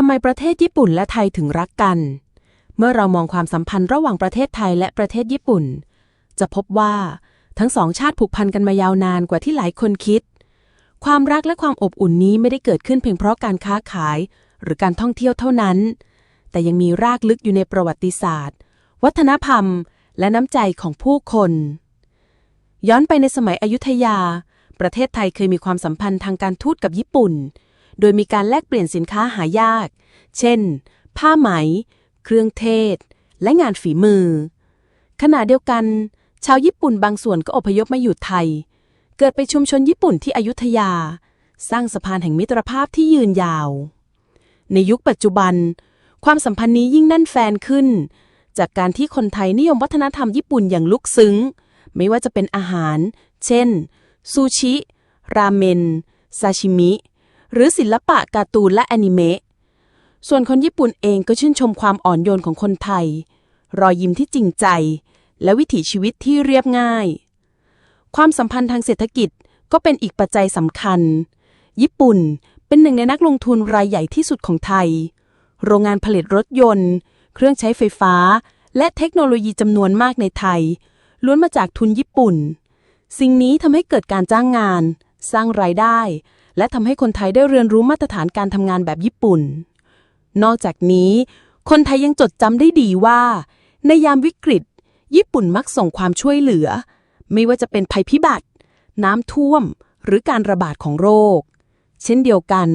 ทำไมประเทศญี่ปุ่นและไทยถึงรักกัน เมื่อเรามองความสัมพันธ์ระหว่างประเทศไทยและประเทศญี่ปุ่น จะพบว่าทั้งสองชาติผูกพันกันมายาวนานกว่าที่หลายคนคิด ความรักและความอบอุ่นนี้ไม่ได้เกิดขึ้นเพียงเพราะการค้าขาย หรือการท่องเที่ยวเท่านั้น แต่ยังมีรากลึกอยู่ในประวัติศาสตร์ วัฒนธรรม และน้ำใจของผู้คน ย้อนไปในสมัยอยุธยา ประเทศไทยเคยมีความสัมพันธ์ทางการทูตกับญี่ปุ่น โดยมีการแลกเปลี่ยนสินค้าหายาก เช่น ผ้าไหม เครื่องเทศ และงานฝีมือ ขณะเดียวกัน ชาวญี่ปุ่นบางส่วนก็อพยพมาอยู่ไทย เกิดไปชุมชนญี่ปุ่นที่อยุธยา สร้างสะพานแห่งมิตรภาพที่ยืนยาว ในยุคปัจจุบัน ความสัมพันธ์นี้ยิ่งแน่นแฟนขึ้น จากการที่คนไทยนิยมวัฒนธรรมญี่ปุ่นอย่างลึกซึ้ง ไม่ว่าจะเป็นอาหาร เช่น ซูชิ ราเมน ซาชิมิ หรือศิลปะการ์ตูนและแอนิเมะส่วนคนญี่ปุ่นเองก็ชื่นชมความอ่อนโยนของคนไทย รอยยิ้มที่จริงใจ และวิถีชีวิตที่เรียบง่าย ความสัมพันธ์ทางเศรษฐกิจก็เป็นอีกปัจจัยสำคัญ ญี่ปุ่นเป็นหนึ่งในนักลงทุนรายใหญ่ที่สุดของไทย โรงงานผลิตรถยนต์ เครื่องใช้ไฟฟ้า และเทคโนโลยีจำนวนมากในไทย ล้วนมาจากทุนญี่ปุ่น สิ่งนี้ทำให้เกิดการจ้างงาน สร้างรายได้ และทำให้คนไทยได้เรียนรู้มาตรฐานการทำงานแบบญี่ปุ่น นอกจากนี้ คนไทยยังจดจำได้ดีว่า ในยามวิกฤต ญี่ปุ่นมักส่งความช่วยเหลือ ไม่ว่าจะเป็นภัยพิบัติ น้ำท่วม หรือการระบาดของโรค เช่นเดียวกัน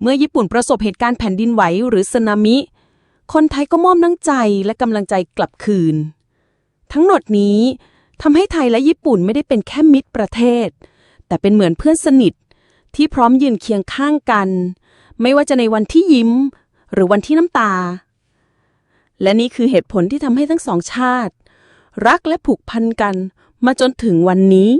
เมื่อญี่ปุ่นประสบเหตุการณ์แผ่นดินไหวหรือสึนามิ คนไทยก็มอบน้ำใจและกำลังใจกลับคืน ทั้งหมดนี้ทำให้ไทยและญี่ปุ่นไม่ได้เป็นแค่มิตรประเทศ แต่เป็นเหมือนเพื่อนสนิท ที่พร้อมยืนเคียงข้างกัน ไม่ว่าจะในวันที่ยิ้ม หรือวันที่น้ำตา และนี่คือเหตุผลที่ทำให้ทั้งสองชาติ รักและผูกพันกันมาจนถึงวันนี้